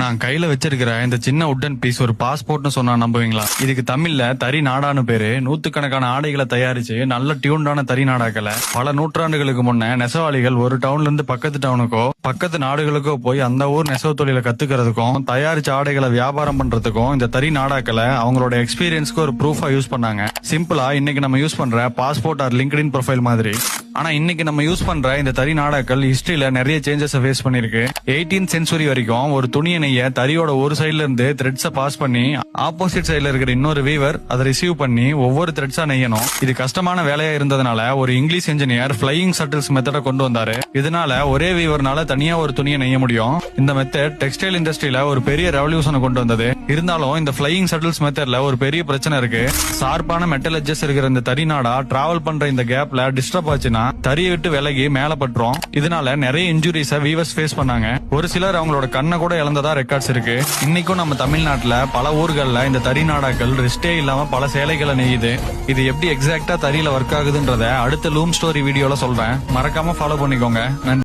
நான் கையில வச்சிருக்கிற இந்த சின்ன உட்டன் பீஸ் ஒரு பாஸ்போர்ட்னு சொன்னா நம்புவீங்களா? இதுக்கு தமிழ்ல தறி நாடான்னு பேரு. நூத்துக்கணக்கான ஆடைகளை தயாரிச்சு நல்ல டியூன்டான தறி நாடாக்களை பல நூற்றாண்டுகளுக்கு முன்ன நெசவாளிகள் ஒரு டவுன்ல இருந்து பக்கத்து டவுனுக்கோ பக்கத்து நாடுகளுக்கோ போய் அந்த ஊர் நெசவு தொழில கத்துக்கிறதுக்கும் தயாரிச்ச ஆடைகளை வியாபாரம் பண்றதுக்கும் இந்த தறி நாடாக்களை அவங்களோட எக்ஸ்பீரியன்ஸ்க்கு ஒரு ப்ரூஃபா யூஸ் பண்ணாங்க. சிம்பிளா இன்னைக்கு நம்ம யூஸ் பண்ற பாஸ்போர்ட் ஆர் லிங்க்டின் ப்ரொஃபைல் மாதிரி. ஆனா இன்னைக்கு நம்ம யூஸ் பண்ற இந்த தறி நாடாக்கள் ஹிஸ்டரியில நிறைய சேஞ்சஸ் ஃபேஸ் பண்ணிருக்கு. எயிட்டீன் சென்சுரி வரைக்கும் ஒரு துணியை நெய்ய தறியோட ஒரு சைட்ல இருந்து த்ரெட்ஸ பாஸ் பண்ணி ஆப்போசிட் சைட்ல இருக்கிற இன்னொரு வீவர் அதை ரிசீவ் பண்ணி ஒவ்வொரு த்ரெட்ஸா நெய்யணும். இது கஷ்டமான வேலையா இருந்ததுனால ஒரு இங்கிலீஷ் இன்ஜினியர் பிளையிங் சட்டில்ஸ் மெத்தட கொண்டு வந்தாரு. இதனால ஒரே வீவர்னால தனியா ஒரு துணியை நெய்ய முடியும். இந்த மெத்தட் டெக்ஸ்டைல் இண்டஸ்ட்ரியில ஒரு பெரிய ரெவல்யூஷனை கொண்டு வந்தது. இருந்தாலும் இந்த ஃபிளையிங் சட்டில்ஸ் மெத்தட்ல ஒரு பெரிய பிரச்சனை இருக்கு. சார்பான மெட்டல் எட்ஜஸ் இருக்கிற இந்த தறி நாடா டிராவல் பண்ற இந்த கேப்ல டிஸ்டர்ப் ஆச்சுன்னா தறியை விட்டு விலகி மேல பட்டுரும். இதனால நிறைய இன்ஜுரிஸ வீவர்ஸ் ஃபேஸ் பண்ணாங்க. ஒரு சிலர் அவங்களோட கண்ணை கூட இழந்ததா ரெக்கார்ட்ஸ் இருக்கு. இன்னைக்கும் நம்ம தமிழ்நாட்டுல பல ஊர்கள்ல இந்த தறி நாடாக்கள் ரெஸ்டே இல்லாம பல சேலைகளை நெய்யுது. இது எப்படி எக்ஸாக்டா தறியில ஒர்க் ஆகுதுன்றத அடுத்த லூம் ஸ்டோரி வீடியோல சொல்றேன். மறக்காம ஃபாலோ பண்ணிக்கோங்க. நன்றி.